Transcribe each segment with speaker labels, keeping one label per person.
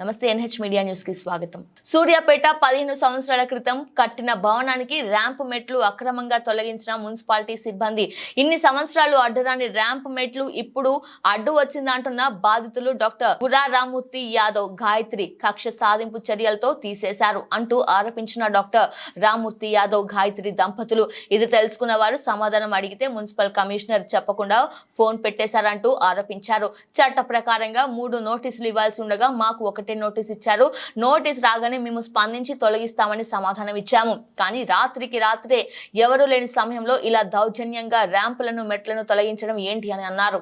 Speaker 1: నమస్తే NH media న్యూస్కి స్వాగతం. సూర్యాపేట పదిహేను సంవత్సరాల క్రితం కట్టిన భవనానికి ర్యాంప్ మెట్లు అక్రమంగా తొలగించిన మున్సిపాలిటీ సిబ్బంది. ఇన్ని సంవత్సరాలు అడ్డురాని ర్యాంప్ మెట్లు ఇప్పుడు అడ్డు వచ్చిందంటున్న బాధితులు డాక్టర్ పురారామూర్తి యాదవ్ గాయత్రి కక్ష సాధింపు చర్యలతో తీసేశారు అంటూ ఆరోపించిన డాక్టర్ రామూర్తి యాదవ్ గాయత్రి దంపతులు. ఇది తెలుసుకున్న వారు సమాధానం అడిగితే మున్సిపల్ కమిషనర్ చెప్పకుండా ఫోన్ పెట్టేశారంటూ ఆరోపించారు. చట్ట ప్రకారంగా మూడు నోటీసులు ఇవ్వాల్సి ఉండగా మాకు ఒకటే నోటీస్ ఇచ్చారు. నోటీస్ రాగానే మేము స్పందించి తొలగిస్తామని సమాధానం ఇచ్చాము. కానీ రాత్రికి రాత్రే ఎవరూ లేని సమయంలో ఇలా దౌర్జన్యంగా ర్యాంపులను మెట్లను తొలగించడం ఏంటి అని అన్నారు.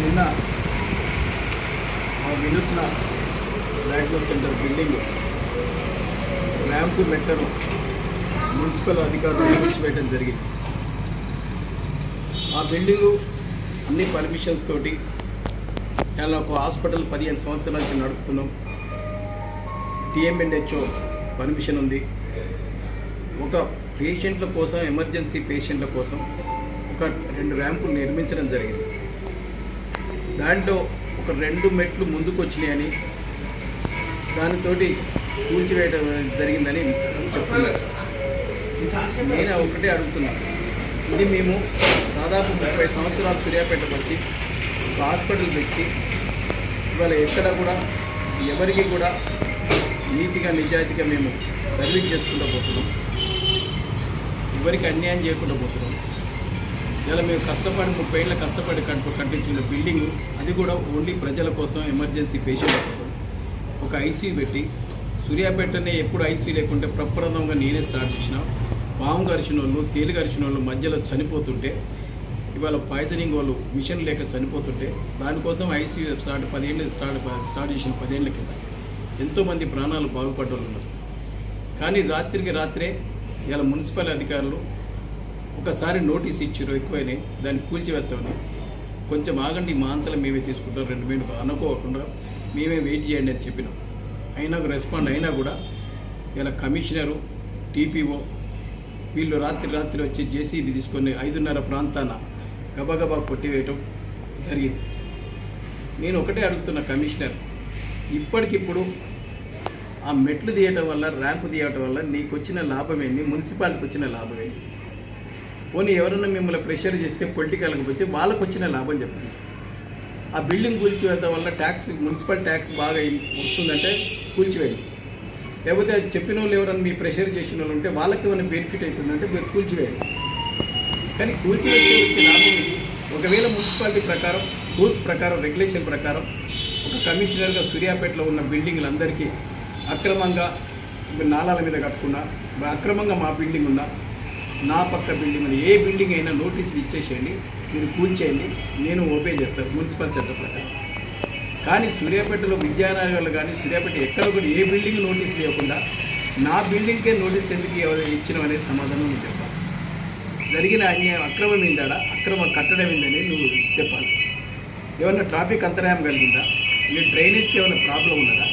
Speaker 2: నిన్న మా Vinutna diagnose centre building ramp మెట్లను municipal అధికారులు వేయడం జరిగింది. ఆ బిల్డింగు అన్ని పర్మిషన్స్ తోటి ఇలా ఒక హాస్పిటల్ పదిహేను సంవత్సరాల నుంచి నడుపుతున్నాం టీఎంఎన్హెచ్ఓ పర్మిషన్ ఉంది. ఒక పేషెంట్ల కోసం ఎమర్జెన్సీ పేషెంట్ల కోసం ఒక రెండు ర్యాంపులు నిర్మించడం జరిగింది. దాంట్లో ఒక రెండు మెట్లు ముందుకు వచ్చినాయని దానితోటి కూల్చివేయడం జరిగిందని చెప్తున్నారు. నేను ఒకటే అడుగుతున్నాను ఇది మేము దాదాపు ముప్పై సంవత్సరాలు సూర్యాపేట వచ్చి ఒక హాస్పిటల్ పెట్టి ఇవాళ ఎక్కడ కూడా ఎవరికి కూడా నీతిగా నిజాయితీగా మేము సర్వీస్ చేసుకుంటూ పోతున్నాం. ఎవరికి అన్యాయం చేయకుండా పోతున్నాం. ఇలా మేము కష్టపడి ముప్పై ఏళ్ళ కష్టపడి కట్టు కట్టించిన బిల్డింగ్ అది కూడా ఓన్లీ ప్రజల కోసం ఎమర్జెన్సీ పేషెంట్ల కోసం. ఒక ఐసీయూ పెట్టి సూర్యాపేటనే ఎప్పుడు ఐసీయూ లేకుంటే ప్రప్రథమంగా నేనే స్టార్ట్ చేసిన. పాము గరిచిన వాళ్ళు తేలి గరిచిన వాళ్ళు మధ్యలో చనిపోతుంటే ఇవాళ పాయిజనింగ్ వాళ్ళు మిషన్ లేక చనిపోతుంటే దానికోసం ఐసీయూ స్టార్ట్ పదేళ్ళు స్టార్ట్ స్టార్ట్ చేసిన పదేళ్ళ కింద ఎంతోమంది ప్రాణాలు బాగుపడ్డ వాళ్ళు ఉన్నారు. కానీ రాత్రికి రాత్రే ఇలా మున్సిపల్ అధికారులు ఒకసారి నోటీస్ ఇచ్చారు ఎక్కువైనాయి దాన్ని కూల్చివేస్తామని. కొంచెం ఆగండి మా అంతలో మేమే తీసుకుంటాం రెండు మేము అనుకోకుండా మేమే వెయిట్ చేయండి అని చెప్పినాం. అయినా రెస్పాండ్ అయినా కూడా ఇలా కమిషనరు టీపీఓ వీళ్ళు రాత్రి రాత్రి వచ్చి జేసీబీ తీసుకొని ఐదున్నర ప్రాంతాన గబగబా కొట్టివేయటం జరిగింది. నేను ఒకటే అడుగుతున్న కమిషనర్ ఇప్పటికిప్పుడు ఆ మెట్లు తీయటం వల్ల ర్యాంపు తీయటం వల్ల నీకు వచ్చిన లాభం ఏంది మున్సిపాలిటీకి వచ్చిన లాభం ఏంది పోనీ ఎవరైనా మిమ్మల్ని ప్రెషర్ చేస్తే పొలిటికల్కి వచ్చి వాళ్ళకు వచ్చిన లాభం చెప్పండి. ఆ బిల్డింగ్ కూల్చివేయడం వల్ల ట్యాక్స్ మున్సిపల్ ట్యాక్స్ బాగా వస్తుందంటే కూల్చివేయండి. లేకపోతే అది చెప్పిన వాళ్ళు ఎవరైనా మీ ప్రెషర్ చేసిన వాళ్ళు ఉంటే వాళ్ళకి ఏమైనా బెనిఫిట్ అవుతుందంటే మీరు కూల్చివేయండి. కానీ కూల్చివేస్తే వచ్చే లాభం ఒకవేళ మున్సిపాలిటీ ప్రకారం రూల్స్ ప్రకారం రెగ్యులేషన్ ప్రకారం ఒక కమిషనర్గా సూర్యాపేటలో ఉన్న బిల్డింగ్లందరికీ అక్రమంగా నాళాల మీద కట్టుకున్నా అక్రమంగా మా బిల్డింగ్ ఉన్నా నా పక్క బిల్డింగ్ ఉన్న ఏ బిల్డింగ్ అయినా నోటీసులు ఇచ్చేసేయండి మీరు కూల్చేయండి నేను ఓపే చేస్తాను మున్సిపల్ చట్ట ప్రకారం. కానీ సూర్యాపేటలో విద్యానగర్లు కానీ సూర్యాపేట ఎక్కడ కూడా ఏ బిల్డింగ్ నోటీస్ లేకుండా నా బిల్డింగ్కే నోటీస్ ఎందుకు ఎవరు ఇచ్చినాం అనేది సమాధానం నేను చెప్పాలి జరిగిన అన్యాయం అక్రమం ఏందాడా? అక్రమ కట్టడం ఏందని నువ్వు చెప్పాలి. ఏమన్నా ట్రాఫిక్ అంతరాయం కలిగిందా? మీ డ్రైనేజ్కి ఏమైనా ప్రాబ్లం ఉన్నదా?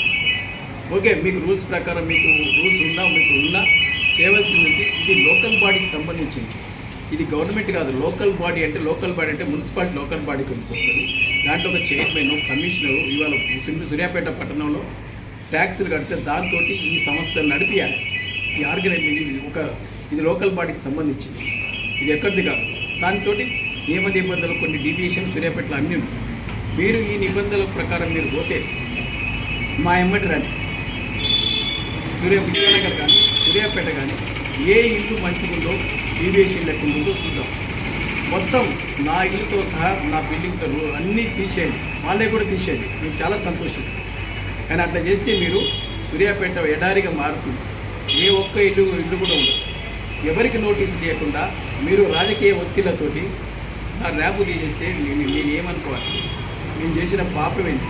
Speaker 2: ఓకే మీకు రూల్స్ ప్రకారం మీకు రూల్స్ ఉన్నా మీకు ఉన్నా చేయవలసింది ఇది లోకల్ బాడీకి సంబంధించింది. ఇది గవర్నమెంట్ కాదు. లోకల్ బాడీ అంటే లోకల్ బాడీ అంటే మున్సిపాలిటీ లోకల్ బాడీకి వెళ్ళిపోతుంది దాంట్లో ఒక చైర్మన్ కమిషనరు ఇవాళ సింపు సూర్యాపేట పట్టణంలో ట్యాక్సులు కడితే దాంతో ఈ సంస్థ నడిపియాలి. ఈ ఆర్గనైజ్ ఒక ఇది లోకల్ బాడీకి సంబంధించింది. ఇది ఎక్కడిది కాదు. దాంతో నియమ నిబంధనలు కొన్ని డీవియేషన్ సూర్యాపేటలో అన్నీ మీరు ఈ నిబంధనల ప్రకారం మీరు పోతే మా ఎమ్మటి రండి సూర్య విజయనగర్ కానీ సూర్యాపేట కానీ ఏ ఇల్లు మంచిగుందో డీవియేషన్ లెక్క ఉందో చూద్దాం. మొత్తం నా ఇల్లుతో సహా నా బిల్డింగ్తో అన్నీ తీసేయండి. వాళ్ళే కూడా తీసేయండి. నేను చాలా సంతోషిస్తాను. కానీ అట్లా చేస్తే మీరు సూర్యాపేట ఎడారిగా మారుతుంది. ఏ ఒక్క ఇల్లు ఇల్లు కూడా ఉండదు. ఎవరికి నోటీస్ లేకుండా మీరు రాజకీయ ఒత్తిళ్ళతోటి నా ర్యాపు తీసేస్తే నేను నేను ఏమనుకోవాలి? నేను చేసిన పాపం ఏంటి?